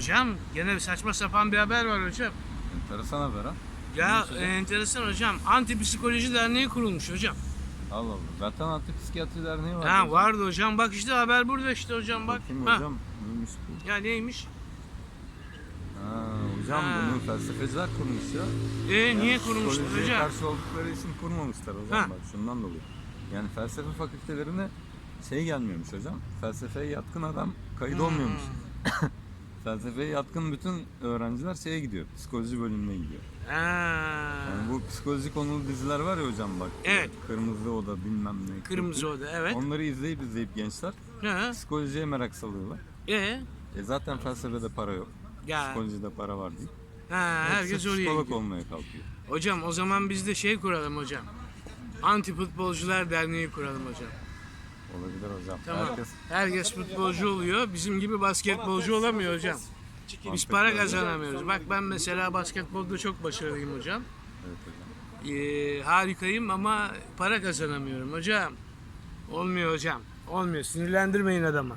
Hocam gene bir saçma sapan bir haber var hocam. Enteresan haber ha. Ya hocam? enteresan hocam. Antipsikoloji Derneği kurulmuş hocam. Allah Allah. Zaten Antipsikiyatri Derneği var. Ha vardı hocam. Bak işte haber burada işte hocam bak. Bakayım Ha. hocam. Neymiş bu? Ya neymiş? Ha, hocam Ha. bunu felsefeciler kurmuş ya. E niye Yani kurmuşlar psikolojiye hocam? karşı oldukları için kurmamışlar hocam Ha. bak şundan dolayı. Yani felsefe fakültelerine şey gelmiyormuş hocam. Felsefeye yatkın adam kayıt Hmm. olmuyormuş. Felsefeye yatkın bütün öğrenciler şeye gidiyor. Psikoloji bölümüne gidiyor. Ha. Yani bu psikoloji konulu diziler var ya hocam bak. Evet. Kırmızı Oda bilmem ne. Kırmızı oda evet. Onları izleyip izleyip gençler Ha. psikolojiye merak salıyorlar. E E zaten felsefede para yok. ya. Psikolojide para var değil. Ha, herkes oraya psikolog gidiyor. olmaya kalkıyor. Hocam o zaman biz de şey kuralım hocam. Anti Futbolcular Derneği kuralım hocam. Olabilir hocam. Tamam. Herkes Herkes futbolcu oluyor. Bizim gibi basketbolcu olamıyor hocam. Biz para kazanamıyoruz. Bak ben mesela basketbolda çok başarılıyım hocam. Evet hocam. Ee, harikayım ama para kazanamıyorum hocam. Olmuyor hocam. Olmuyor. Sinirlendirmeyin adamı.